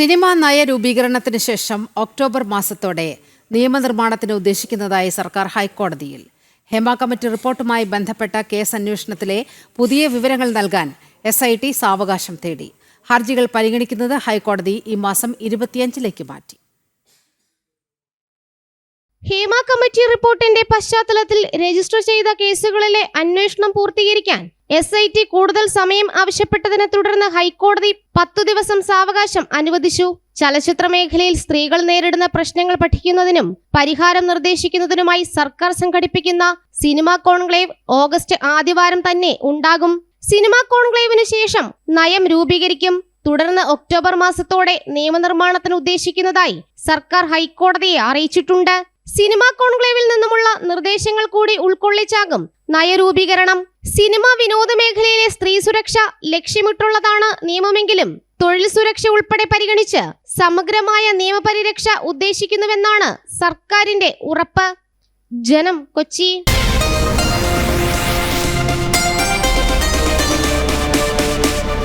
Cinema നയ രൂപീകരണത്തിന് ശേഷം ഒക്ടോബർ മാസത്തോടെ നിയമനിർമ്മാണത്തിന് ഉദ്ദേശിക്കുന്നതായി സർക്കാർ ഹൈക്കോടതിയിൽ. ഹേമ കമ്മിറ്റി റിപ്പോർട്ടുമായി ബന്ധപ്പെട്ട കേസ് അന്വേഷണത്തിലെ പുതിയ വിവരങ്ങൾ നൽകാൻ എസ് ഐ ടി സാവകാശം തേടി. ഹർജികൾ പരിഗണിക്കുന്നത് ഹൈക്കോടതി ഈ മാസം ഇരുപത്തിയഞ്ചിലേക്ക് മാറ്റി. ഹേമ കമ്മിറ്റി റിപ്പോർട്ടിന്റെ പശ്ചാത്തലത്തിൽ രജിസ്റ്റർ ചെയ്ത കേസുകളിലെ അന്വേഷണം പൂർത്തീകരിക്കാൻ എസ് ഐ ടി കൂടുതൽ സമയം ആവശ്യപ്പെട്ടതിനെ തുടർന്ന് ഹൈക്കോടതി പത്തു ദിവസം സാവകാശം അനുവദിച്ചു. ചലച്ചിത്ര മേഖലയിൽ സ്ത്രീകൾ നേരിടുന്ന പ്രശ്നങ്ങൾ പഠിക്കുന്നതിനും പരിഹാരം നിർദ്ദേശിക്കുന്നതിനുമായി സർക്കാർ സംഘടിപ്പിക്കുന്ന സിനിമാ കോൺക്ലേവ് ഓഗസ്റ്റ് ആദ്യവാരം തന്നെ ഉണ്ടാകും. സിനിമാ കോൺക്ലേവിന് ശേഷം നയം രൂപീകരിക്കും. തുടർന്ന് ഒക്ടോബർ മാസത്തോടെ നിയമനിർമ്മാണത്തിന് ഉദ്ദേശിക്കുന്നതായി സർക്കാർ ഹൈക്കോടതിയെ അറിയിച്ചിട്ടുണ്ട്. സിനിമാ കോൺക്ലേവിൽ നിന്നുമുള്ള നിർദ്ദേശങ്ങൾ കൂടി ഉൾക്കൊള്ളിച്ചാകും നയരൂപീകരണം. സിനിമ വിനോദ മേഖലയിലെ സ്ത്രീ സുരക്ഷ ലക്ഷ്യമിട്ടുള്ളതാണ് നിയമമെങ്കിലും തൊഴിൽ സുരക്ഷ ഉൾപ്പെടെ പരിഗണിച്ച് സമഗ്രമായ നിയമപരിരക്ഷ ഉദ്ദേശിക്കുന്നുവെന്നാണ് സർക്കാരിന്റെ ഉറപ്പ്. ജനം കൊച്ചി.